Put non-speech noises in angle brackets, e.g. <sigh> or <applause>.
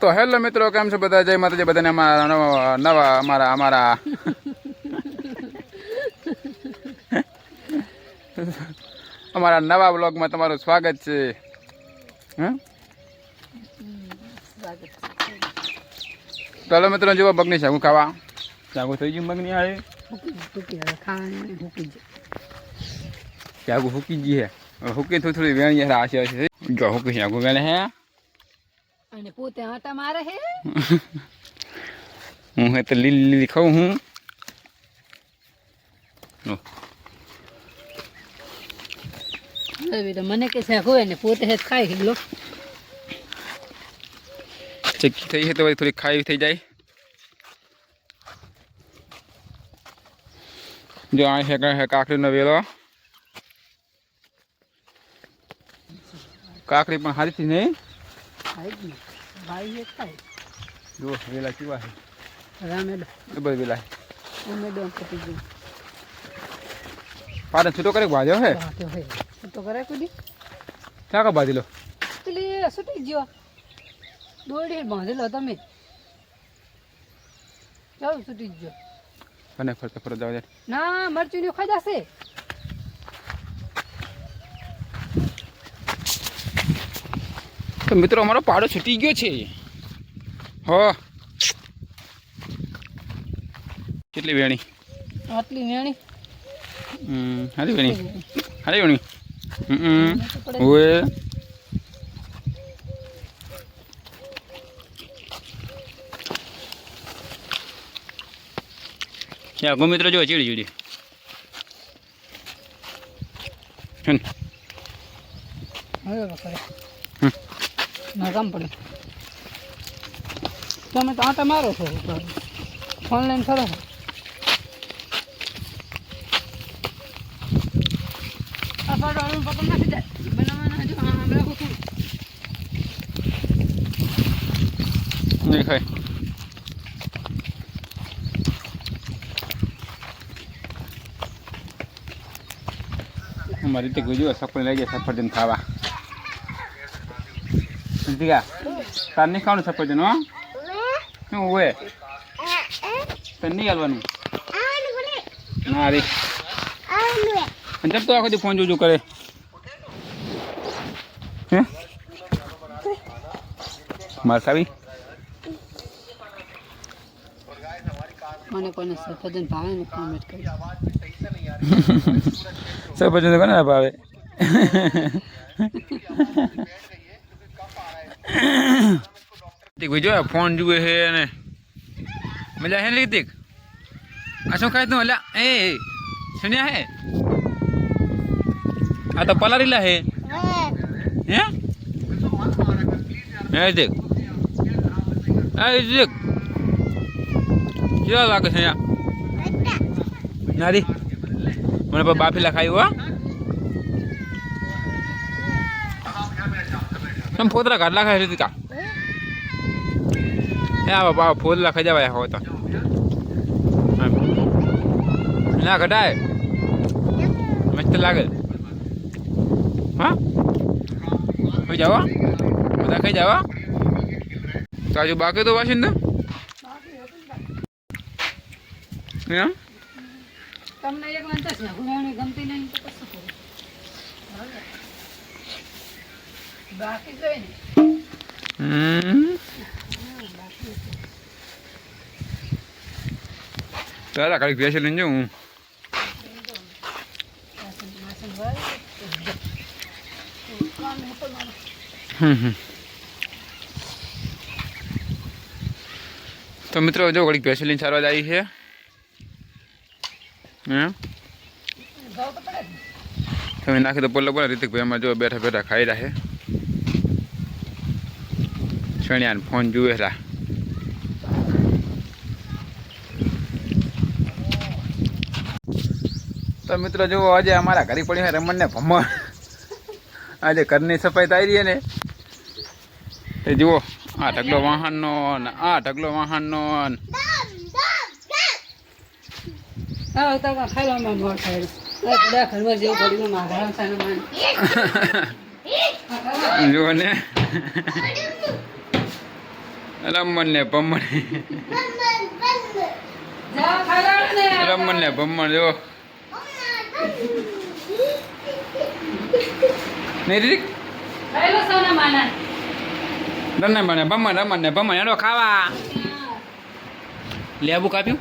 તો હેલો મિત્રો, કેમ છો બધા? જય માતાજી, બધાને અમારા નવા અમારા અમારા. અમારા નવા બ્લોગમાં તમારું સ્વાગત છે. ચાલો મિત્રો, જુઓ બગની શાકું ખાવા? શાકું થઈ ગયું બગની આવે શાકું ફૂકી ગઈ હે. હુકી થોડી થોડી આશે છે જો ફૂકી શાકું વેણે હે. અને પોતે આટા મારે હે? <laughs> હું હે તો લીલી લીલી ખાઉં હું. મને કે છે હોય ને પોતે હે ખાઈ ગયો ચક્કી થઈ છે તો પછી થોડી ખાઈ થઈ જાય. જો આ છે કા- કાકડીનો વેલો. કાકડી પણ હારી છે નહીં. ભાઈ હે ખાઈ જો વેલા કેવા છે? રામેડો ડબલ વેલા ઉમેડો પતી ગયું પાટણ છૂટો કરે ભાજ્યો હે? તો કરે કુદી ક્યાં કા બાજી લો? પેલી સુટી ગયો. દોડી બાંધેલો તમે. ચાલ સુટી ગયો? અને ફરતે ફરતે જવા ના મરચું ખાઈ જશે. તો મિત્રો અમારો પાડો છૂટી ગયો છે. હો. કેટલી વેણી? આટલી વેણી? હમ હારી વેણી. હારી વેણી. હમ ઓએ. ગો મિત્રો જો ચીડી ચીડી. હવે. ના, કામ તમે તો મારો છો આ પાડો હવે પપ્પા નાખી દે બનાવવાના હજુ, હા રાખું છું. નહીં ખાય અમારી રીતે ગુજુ સફળ લઈ ગયા સફરજન ખાવા. દીકા તાર નહીં ખાવાનું સફરજન હો શું હોય તને નહીં હાલવાનું ના રે અને જબ તો આખો દી ફોન જોજો કરે હે માર ખાવી મને કોને સફરજન ભાવે ને કોમેન્ટ કરી સફરજન કોને ભાવે તીક જોયા, ફોન જુએ છે અને મજા હે ને તીક આ શું ખાય તું, અલ્યા? એ સુન્યા હે? આ તો પલારીલા હે. હે? હે તીક એ તીક કેવા લાગે છે નારી? મને બાફીલા ખાયું હો. તમે ફોતરા કાઢલા ખાય રીતિકા હે, આ બાપા ફોતરા ખાઈ જવાય હો તો. ના કઢાય મસ્ત લાગે. હા? ખાઈ જાવ બધા ખાઈ જાવ તો હજુ બાકી તો વાસીને એમ તમને એક ગમતી નહીં તો બાકી જોઈ ને તારા કાઢી ભેંસ લઈને જાઉં હું. તો મિત્રો જો ઘડીક ભેંસી લઈને સારવાર આવી છે. તમે નાખી તો બોલો બોલો રીતિકભાઈ અમારે જો બેઠા બેઠા ખાઈ રહ્યા છે. છણિયા ફોન જુએ રહ્યા તો મિત્રો જુઓ આજે અમારા ઘરે પડી છે રમણને ભમણ. આજે ઘરની સફાઈ થઈ રહી ને તે જુઓ આ ઢગલો વાહનનો ને આ ઢગલો વાહનનો પડ્યું <laughs> જુઓ ને. રમણ ને ભમણ રમણ ને ભમણ જો. નહીં રીક ખાઈ લો સોના માના. રમણ ને ભમણ રમણ ને ભમણ હેડો ખાવા. લેબુ કાપ્યું?